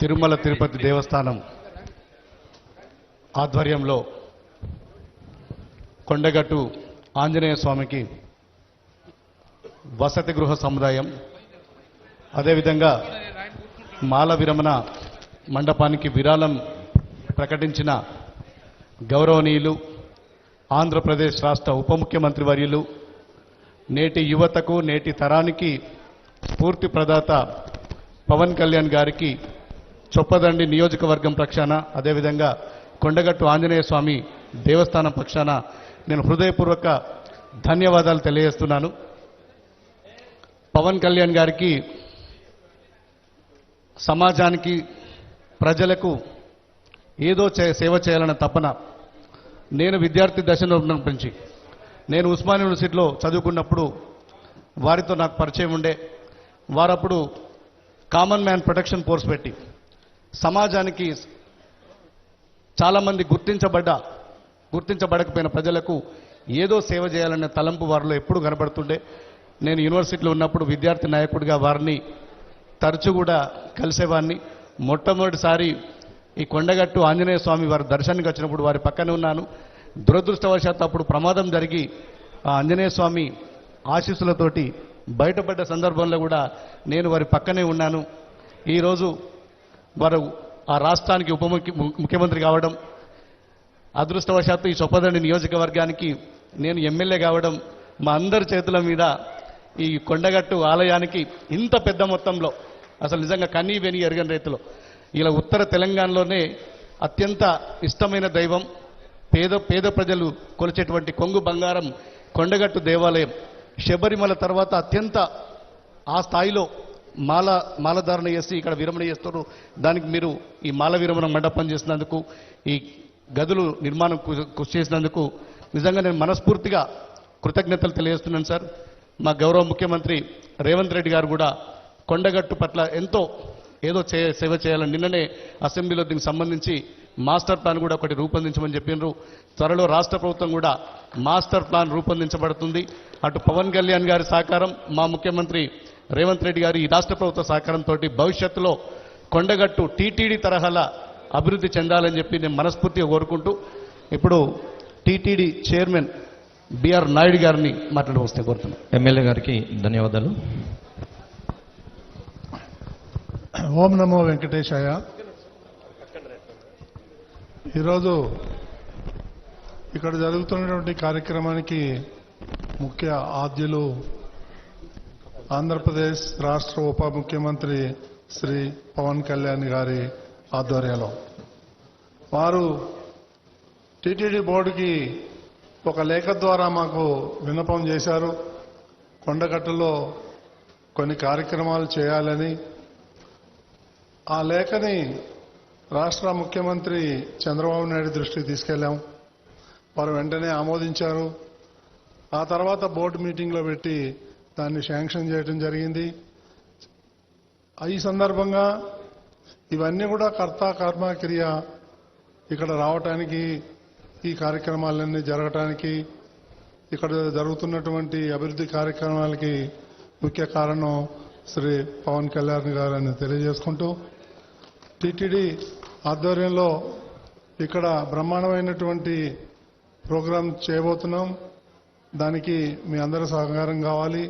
తిరుమల తిరుపతి దేవస్థానం ఆధ్వర్యంలో కొండగట్టు ఆంజనేయ స్వామికి వసతి గృహ సముదాయం అదేవిధంగా మాల విరమణ మండపానికి విరాళం ప్రకటించిన గౌరవనీయులు ఆంధ్రప్రదేశ్ రాష్ట్ర ఉప ముఖ్యమంత్రి వర్యులు నేటి యువతకు నేటి తరానికి స్ఫూర్తి ప్రదాత పవన్ కళ్యాణ్ గారికి చొప్పదండి నియోజకవర్గం పక్షాన అదేవిధంగా కొండగట్టు ఆంజనేయ స్వామి దేవస్థానం పక్షాన నేను హృదయపూర్వక ధన్యవాదాలు తెలియజేస్తున్నాను. పవన్ కళ్యాణ్ గారికి సమాజానికి ప్రజలకు ఏదో చే- సేవ చేయాలన్న తపన నేను విద్యార్థి దశలో నుంచి నేను ఉస్మాన్ యూనివర్సిటీలో చదువుకున్నప్పుడు వారితో నాకు పరిచయం ఉండే వారప్పుడు కామన్ మ్యాన్ ప్రొటెక్షన్ ఫోర్స్ పెట్టి సమాజానికి చాలామంది గుర్తించబడ్డ గుర్తించబడకపోయిన ప్రజలకు ఏదో సేవ చేయాలనే తలంపు వారిలో ఎప్పుడు కనబడుతుండే. నేను యూనివర్సిటీలో ఉన్నప్పుడు విద్యార్థి నాయకుడిగా వారిని తరచు కూడా కలిసేవాడిని మొట్టమొదటిసారి ఈ కొండగట్టు ఆంజనేయ స్వామి వారి దర్శనానికి వచ్చినప్పుడు వారి పక్కనే ఉన్నాను. దురదృష్టవశాత్తు అప్పుడు ప్రమాదం జరిగి ఆ ఆంజనేయ స్వామి ఆశీస్సులతోటి బయటపడ్డ సందర్భంలో కూడా నేను వారి పక్కనే ఉన్నాను. ఈరోజు వారు ఆ రాష్ట్రానికి ఉప ముఖ్య- ముఖ్యమంత్రి కావడం అదృష్టవశాత్తు ఈ చొప్పదండి నియోజకవర్గానికి నేను ఎమ్మెల్యే కావడం మా అందరి చేతుల మీద ఈ కొండగట్టు ఆలయానికి ఇంత పెద్ద మొత్తంలో అసలు నిజంగా కనీ వెని ఎరగని రైతులు. ఇలా ఉత్తర తెలంగాణలోనే అత్యంత ఇష్టమైన దైవం పేద పేద ప్రజలు కొలిచేటువంటి కొంగు బంగారం కొండగట్టు దేవాలయం శబరిమల తర్వాత అత్యంత ఆ స్థాయిలో మాల మాలధారణ చేసి ఇక్కడ విరమణ చేస్తారు. దానికి మీరు ఈ మాల విరమణ మండపం చేసినందుకు ఈ గదులు నిర్మాణం కృషి చేసినందుకు నిజంగా నేను మనస్ఫూర్తిగా కృతజ్ఞతలు తెలియజేస్తున్నాను సార్. మా గౌరవ ముఖ్యమంత్రి రేవంత్ రెడ్డి గారు కూడా కొండగట్టు పట్ల ఎంతో ఏదో చే సేవ చేయాలని నిన్ననే అసెంబ్లీలో దీనికి సంబంధించి మాస్టర్ ప్లాన్ కూడా ఒకటి రూపొందించమని చెప్పినారు. త్వరలో రాష్ట్ర ప్రభుత్వం కూడా మాస్టర్ ప్లాన్ రూపొందించబడుతుంది. అటు పవన్ కళ్యాణ్ గారి సహకారం మా ముఖ్యమంత్రి రేవంత్ రెడ్డి గారి ఈ రాష్ట్ర ప్రభుత్వ సహకారంతో భవిష్యత్తులో కొండగట్టు టీటీడీ తరహాల అభివృద్ధి చెందాలని చెప్పి నేను మనస్ఫూర్తిగా కోరుకుంటూ ఇప్పుడు టీటీడీ చైర్మన్ బిఆర్ నాయుడు గారిని మాట్లాడవస్తే కోరుతున్నాను. ఎమ్మెల్యే గారికి ధన్యవాదాలు. ఓం నమో వెంకటేశాయ. ఈరోజు ఇక్కడ జరుగుతున్నటువంటి కార్యక్రమానికి ముఖ్య ఆద్యులు ఆంధ్రప్రదేశ్ రాష్ట్ర ఉప ముఖ్యమంత్రి శ్రీ పవన్ కళ్యాణ్ గారి ఆధ్వర్యంలో. వారు టీటీడీ బోర్డుకి ఒక లేఖ ద్వారా మాకు విన్నపం చేశారు. కొండగట్టులో కొన్ని కార్యక్రమాలు చేయాలని. ఆ లేఖని రాష్ట్ర ముఖ్యమంత్రి చంద్రబాబు నాయుడు దృష్టికి తీసుకెళ్ళాం వారు వెంటనే ఆమోదించారు. ఆ తర్వాత బోర్డు మీటింగ్లో పెట్టి దాన్ని శాంక్షన్ చేయడం జరిగింది. ఈ సందర్భంగా ఇవన్నీ కూడా కర్త కర్మ క్రియ ఇక్కడ రావటానికి ఈ కార్యక్రమాలన్నీ జరగటానికి ఇక్కడ జరుగుతున్నటువంటి అభివృద్ధి కార్యక్రమాలకి ముఖ్య కారణం శ్రీ పవన్ కళ్యాణ్ గారని తెలియజేసుకుంటూ టిటిడి ఆధ్వర్యంలో ఇక్కడ బ్రహ్మాండమైనటువంటి ప్రోగ్రాం చేయబోతున్నాం. దానికి మీ అందరి సహకారం కావాలి.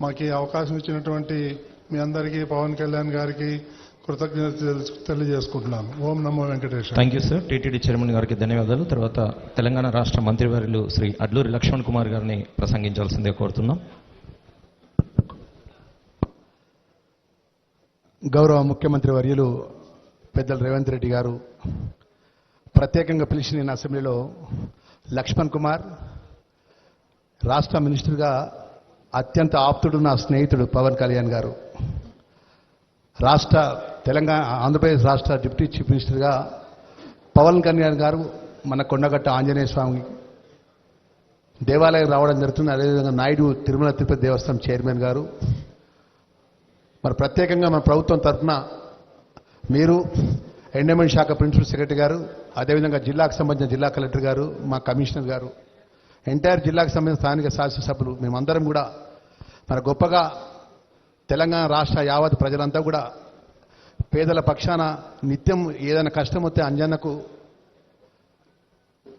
మాకు ఈ అవకాశం ఇచ్చినటువంటి మీ అందరికీ పవన్ కళ్యాణ్ గారికి కృతజ్ఞత తెలు- తెలియజేసుకుంటున్నాను. ఓం నమో Venkateswara thank you sir TTD chairman గారికి ధన్యవాదాలు. తర్వాత తెలంగాణ రాష్ట్ర మంత్రివర్యులు శ్రీ అడ్లూరి లక్ష్మణ్ కుమార్ గారిని ప్రసంగించాల్సిందే కోరుతున్నాం. గౌరవ ముఖ్యమంత్రి వర్యులు పెద్దలు రేవంత్ రెడ్డి గారు ప్రత్యేకంగా పిలిచి నేను అసెంబ్లీలో లక్ష్మణ్ కుమార్ రాష్ట్ర మినిస్టర్గా అత్యంత ఆప్తుడు నా స్నేహితుడు పవన్ కళ్యాణ్ గారు. రాష్ట్ర తెలంగాణ ఆంధ్రప్రదేశ్ రాష్ట్ర డిప్యూటీ చీఫ్ మినిస్టర్గా పవన్ కళ్యాణ్ గారు మన కొండగట్ట ఆంజనేయ స్వామి దేవాలయం రావడం జరుగుతుంది. అదేవిధంగా నాయుడు తిరుమల తిరుపతి దేవస్థానం చైర్మన్ గారు. మరి ప్రత్యేకంగా మన ప్రభుత్వం తరఫున మీరు ఎండమెంట్ శాఖ ప్రిన్సిపల్ సెక్రటరీ గారు అదేవిధంగా జిల్లాకు సంబంధించిన జిల్లా కలెక్టర్ గారు మా కమిషనర్ గారు ఎంటైర్ జిల్లాకు సంబంధించిన స్థానిక శాసనసభ్యులు మేమందరం కూడా మరి గొప్పగా తెలంగాణ రాష్ట్ర యావత్ ప్రజలంతా కూడా పేదల పక్షాన నిత్యం ఏదైనా కష్టం వస్తే అంజన్నకు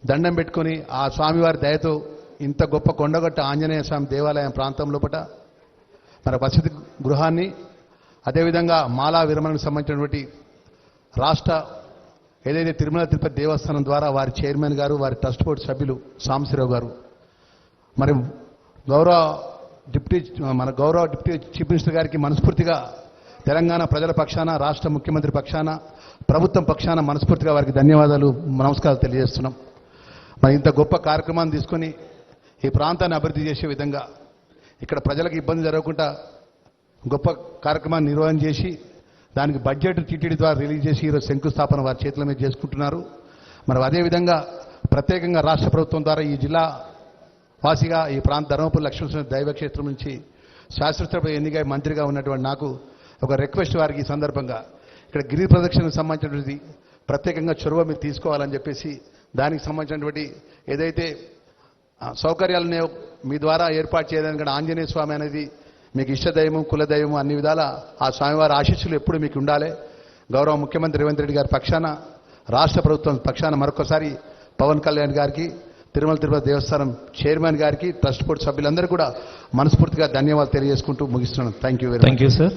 దండం పెట్టుకొని ఆ స్వామివారి దయతో ఇంత గొప్ప కొండగట్ట ఆంజనేయ స్వామి దేవాలయం ప్రాంతం లోపల మన వసతి గృహాన్ని అదేవిధంగా మాలా విరమణకు సంబంధించినటువంటి రాష్ట్ర ఏదైతే తిరుమల తిరుపతి దేవస్థానం ద్వారా వారి చైర్మన్ గారు వారి ట్రస్ట్ బోర్డు సభ్యులు సాంబశివరావు గారు. మరి గౌరవ డిప్యూటీ మన గౌరవ డిప్యూటీ చీఫ్ మినిస్టర్ గారికి మనస్ఫూర్తిగా తెలంగాణ ప్రజల పక్షాన రాష్ట్ర ముఖ్యమంత్రి పక్షాన ప్రభుత్వం పక్షాన మనస్ఫూర్తిగా వారికి ధన్యవాదాలు నమస్కారాలు తెలియజేస్తున్నాం. మరి ఇంత గొప్ప కార్యక్రమాన్ని తీసుకొని ఈ ప్రాంతాన్ని అభివృద్ధి చేసే విధంగా ఇక్కడ ప్రజలకు ఇబ్బంది జరగకుండా గొప్ప కార్యక్రమాన్ని నిర్వహణ చేసి దానికి బడ్జెట్ టీటీడీ ద్వారా రిలీజ్ చేసి ఈరోజు శంకుస్థాపన వారి చేతుల మీద చేసుకుంటున్నారు. మరి అదేవిధంగా ప్రత్యేకంగా రాష్ట్ర ప్రభుత్వం ద్వారా ఈ జిల్లా వాసిగా ఈ ప్రాంత ధర్మపురి లక్ష్మణ దైవక్షేత్రం నుంచి శాస్త్రసభ ఎన్నికై మంత్రిగా ఉన్నటువంటి నాకు ఒక రిక్వెస్ట్ వారికి ఈ సందర్భంగా. ఇక్కడ గిరి ప్రదక్షిణకు సంబంధించినటువంటి ప్రత్యేకంగా చొరవ మీరు తీసుకోవాలని చెప్పేసి దానికి సంబంధించినటువంటి ఏదైతే ఆ, సౌకర్యాలను మీ ద్వారా ఏర్పాటు చేయడానికి కూడా ఆంజనేయ స్వామి అనేది మీకు ఇష్టదైవం కులదైవం అన్ని విధాల ఆ స్వామివారి ఆశీస్సులు ఎప్పుడు మీకు ఉండాలి. గౌరవ ముఖ్యమంత్రి రేవంత్ రెడ్డి గారి పక్షాన రాష్ట్ర ప్రభుత్వం పక్షాన మరొకసారి పవన్ కళ్యాణ్ గారికి తిరుమల తిరుపతి దేవస్థానం చైర్మన్ గారికి ట్రస్ట్ బోర్డు సభ్యులందరూ కూడా మనస్ఫూర్తిగా ధన్యవాదాలు తెలియజేసుకుంటూ ముగిస్తున్నాను. Thank you thank you sir